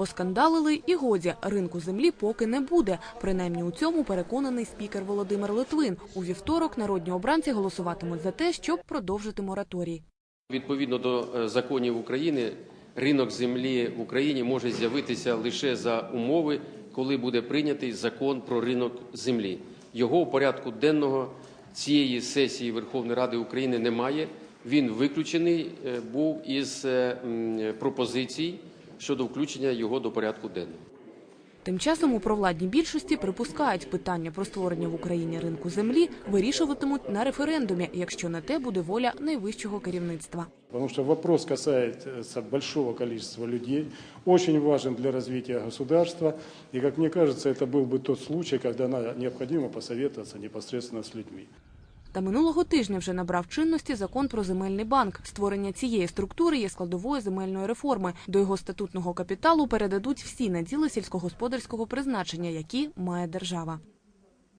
Поскандалили і годі, ринку землі поки не буде. Принаймні у цьому переконаний спікер Володимир Литвин. У вівторок народні обранці голосуватимуть за те, щоб продовжити мораторій. Відповідно до е, законів України, ринок землі в Україні може з'явитися лише за умови, коли буде прийнятий закон про ринок землі. Його у порядку денного цієї сесії Верховної Ради України немає. Він виключений е, був із е, пропозицій щодо включення його до порядку денного. Тим часом у провладній більшості припускають, питання про створення в Україні ринку землі вирішуватимуть на референдумі, якщо на те буде воля найвищого керівництва. Потому что вопрос касается большого количества людей, очень важен для развития государства. И, как мне кажется, это был бы тот случай, когда на- необходимо посоветоваться непосредственно с людьми. Та минулого тижня вже набрав чинності закон про земельний банк. Створення цієї структури є складовою земельної реформи. До його статутного капіталу передадуть всі наділи сільськогосподарського призначення, які має держава.